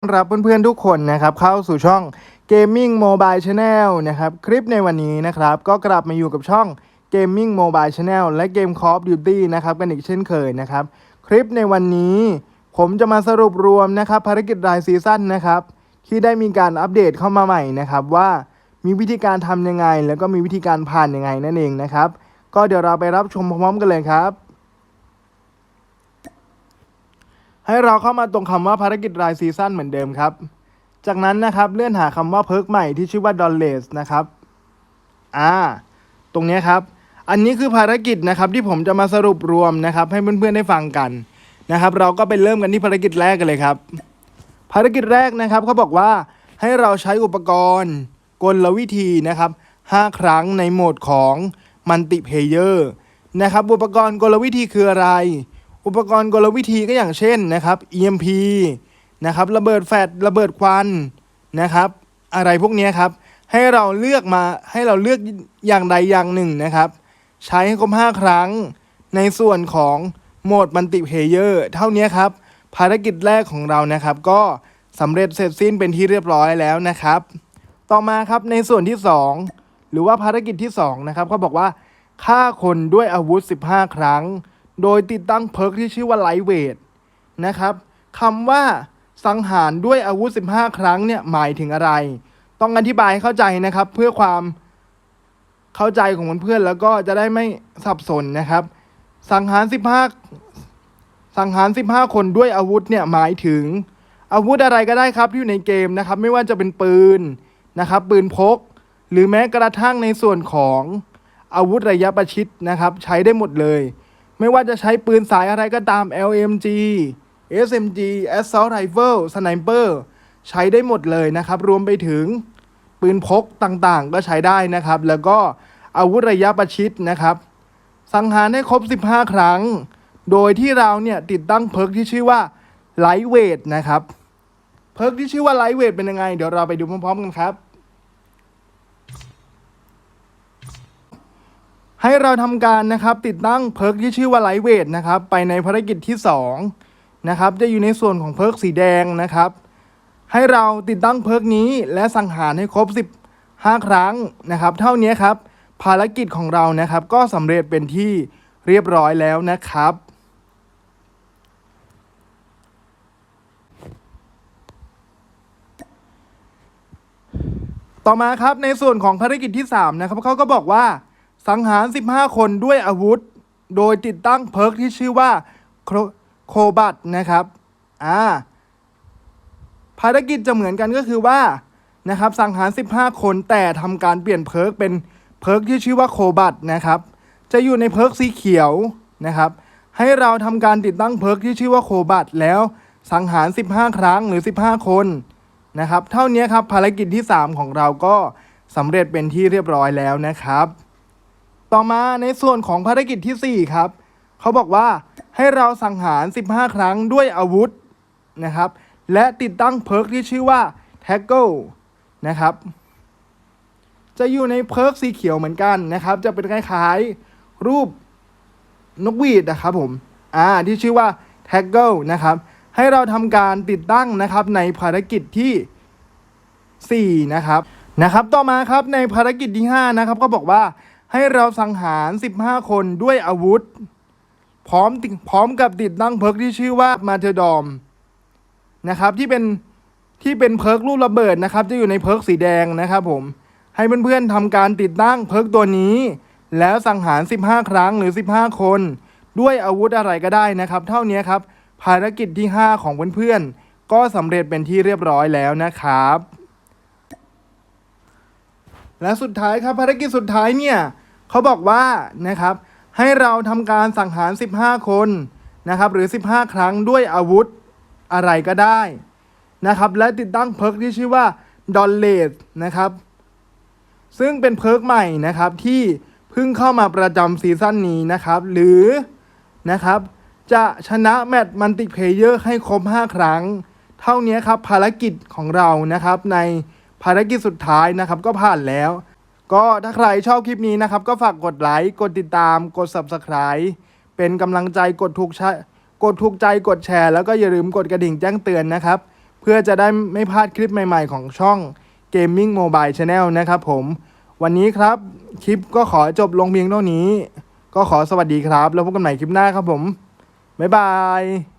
ต้อนรับเพื่อนๆทุกคนนะครับเข้าสู่ช่อง Gaming Mobile Channel นะครับคลิปในวันนี้นะครับก็กลับมาอยู่กับช่อง Gaming Mobile Channel และเกม Call of Duty นะครับกันอีกเช่นเคยนะครับคลิปในวันนี้ผมจะมาสรุปรวมนะครับภารกิจรายซีซั่นนะครับที่ได้มีการอัปเดตเข้ามาใหม่นะครับว่ามีวิธีการทำยังไง แล้วก็มีวิธีการผ่านยังไงนั่นเองนะครับก็เดี๋ยวเราไปรับชมพร้อมๆกันเลยครับ ให้เราเข้ามาตรงคำว่าภารกิจรายซีซั่นเหมือนเดิมครับ จากนั้นนะครับเลื่อนหาคำว่าเพิร์กใหม่ที่ชื่อว่าดอลเลสนะครับ อ่า ตรงนี้ครับ อันนี้คือภารกิจนะครับที่ผมจะมาสรุปรวมนะครับ ให้เพื่อนๆได้ฟังกันนะครับ เราก็ไปเริ่มกันที่ภารกิจแรกกันเลยครับ ภารกิจแรกนะครับเขาบอกว่าให้เราใช้อุปกรณ์ กลวิธีนะครับ 5 ครั้งในโหมดของมัลติเพเยอร์นะครับ อุปกรณ์กลวิธีคืออะไร อุปกรณ์กลวิธีก็อย่างเช่นนะครับ EMP นะครับระเบิดแฟลชระเบิดควันนะครับ อะไรพวกนี้ครับ ให้เราเลือกมาให้เราเลือกอย่างใดอย่างหนึ่งนะครับ ใช้ให้ครบ 5 ครั้ง ในส่วนของโหมดมัลติเพเยอร์เท่านี้ครับ ภารกิจแรกของเรานะครับ ก็สำเร็จเสร็จสิ้นเป็นที่เรียบร้อยแล้วนะครับ ต่อมาครับในส่วนที่ 2 หรือว่าภารกิจที่2นะครับเขาบอกว่าฆ่าคนด้วยอาวุธ 15 ครั้ง โดยติดตั้งเพิร์กที่ชื่อว่าไลท์เวทนะครับคำว่าสังหารด้วยอาวุธ 15 ครั้งเนี่ยหมายถึงอะไร ต้องอธิบายให้เข้าใจนะครับ เพื่อความเข้าใจของเพื่อนๆแล้วก็จะได้ไม่สับสนนะครับ สังหาร 15 สังหาร 15 คนด้วยอาวุธเนี่ยหมายถึง อาวุธอะไรก็ได้ครับที่อยู่ในเกมนะครับ ไม่ว่าจะเป็นปืนนะครับ ปืนพก หรือแม้กระทั่งในส่วนของอาวุธระยะประชิดนะครับ ใช้ได้หมดเลย ไม่ว่าจะใช้ปืนสายอะไรก็ตาม LMG SMG Assault Rifle Sniper ใช้ได้หมดเลยนะครับ รวมไปถึงปืนพกต่างๆ ก็ใช้ได้นะครับ แล้วก็อาวุธระยะประชิดนะครับ สังหารให้ครบ 15 ครั้ง โดยที่เราเนี่ยติดตั้งเพิร์กที่ชื่อว่า Lightweight นะครับ เพิร์กที่ชื่อว่า Lightweight เป็นยังไง เดี๋ยวเราไปดูพร้อมๆกันครับ ให้เราทำการนะครับติดตั้งเพิร์กที่ชื่อว่า Lightweight นะครับไปในภารกิจที่2นะครับจะอยู่ในส่วนของเพิร์กสีแดงนะครับ ให้เราติดตั้งเพิร์กนี้และสังหารให้ครบ 15 ครั้งนะครับ เท่านี้ครับภารกิจของเรานะครับ ก็สำเร็จเป็นที่เรียบร้อยแล้วนะครับต่อมาครับในส่วนของภารกิจที่ 3 นะครับเขาก็บอกว่า สังหาร 15 คนด้วยอาวุธ โดยติดตั้งเพิร์กที่ชื่อว่าโคโคบัตนะครับ อ่า ภารกิจจะเหมือนกันก็คือว่า นะครับ สังหาร 15 คนแต่ทำการเปลี่ยนเพิร์กเป็นเพิร์กที่ชื่อว่าโคบัตนะครับ จะอยู่ในเพิร์กสีเขียวนะครับ ให้เราทำการติดตั้งเพิร์กที่ชื่อว่าโคบัตแล้วสังหาร 15 ครั้งหรือ 15 คนนะครับ เท่านี้ครับภารกิจที่ 3 ของเราก็สำเร็จเป็นที่เรียบร้อยแล้วนะครับ ต่อมาในส่วนของภารกิจที่ 4 ครับ เขาบอกว่าให้เราสังหาร 15 ครั้งด้วยอาวุธนะครับ และติดตั้งเพิร์กที่ชื่อว่า Tackle นะครับ จะอยู่ในเพิร์กสีเขียวเหมือนกันนะครับ จะเป็นคล้ายๆรูปนกหวีดนะครับผม อ่า ที่ชื่อว่า Tackle นะครับ ให้เราทำการติดตั้งนะครับในภารกิจที่ 4 นะครับ นะครับ ต่อมาครับในภารกิจที่ 5 นะครับ ก็บอกว่า ให้เราสังหาร 15 คนด้วยอาวุธ พร้อมพร้อมกับติดตั้งเพิร์กที่ชื่อว่ามาเทอร์ดอมนะครับที่เป็นที่เป็นเพิร์กรูประเบิดนะครับ จะอยู่ในเพิร์กสีแดงนะครับผมให้เพื่อนๆทำการติดตั้งเพิร์กตัวนี้ แล้วสังหาร 15 ครั้งหรือ 15 คน ด้วยอาวุธอะไรก็ได้นะครับ เท่านี้ครับภารกิจที่ 5 ของเพื่อนๆก็สำเร็จเป็นที่เรียบร้อยแล้วนะครับ และสุดท้ายครับภารกิจสุดท้ายเนี่ยเขาบอกว่านะครับให้เราทำการสังหาร 15 คนนะครับหรือ 15 ครั้งด้วยอาวุธอะไรก็ได้นะครับและติดตั้งเพิร์กที่ชื่อว่าดอนเลสนะครับซึ่งเป็นเพิร์กใหม่นะครับที่เพิ่งเข้ามาประจำซีซั่นนี้นะครับหรือนะครับจะชนะแมตช์มัลติเพเยอร์ให้ครบ 5 ครั้ง เท่านี้ครับภารกิจของเรานะครับใน ภารกิจสุดท้ายนะครับก็ผ่านแล้ว ก็ถ้าใครชอบคลิปนี้นะครับ ก็ฝากกดไลค์กดติดตามกด Subscribe เป็นกำลังใจกดถูกใชกดถูกใจกดแชร์ แล้วก็อย่าลืมกดกระดิ่งแจ้งเตือนนะครับ เพื่อจะได้ไม่พลาดคลิปใหม่ๆของช่อง Gaming Mobile Channel นะครับผม วันนี้ครับคลิปก็ขอจบลงเพียงเท่านี้ ก็ขอสวัสดีครับ แล้วพบกันใหม่คลิปหน้าครับผม บ๊ายบาย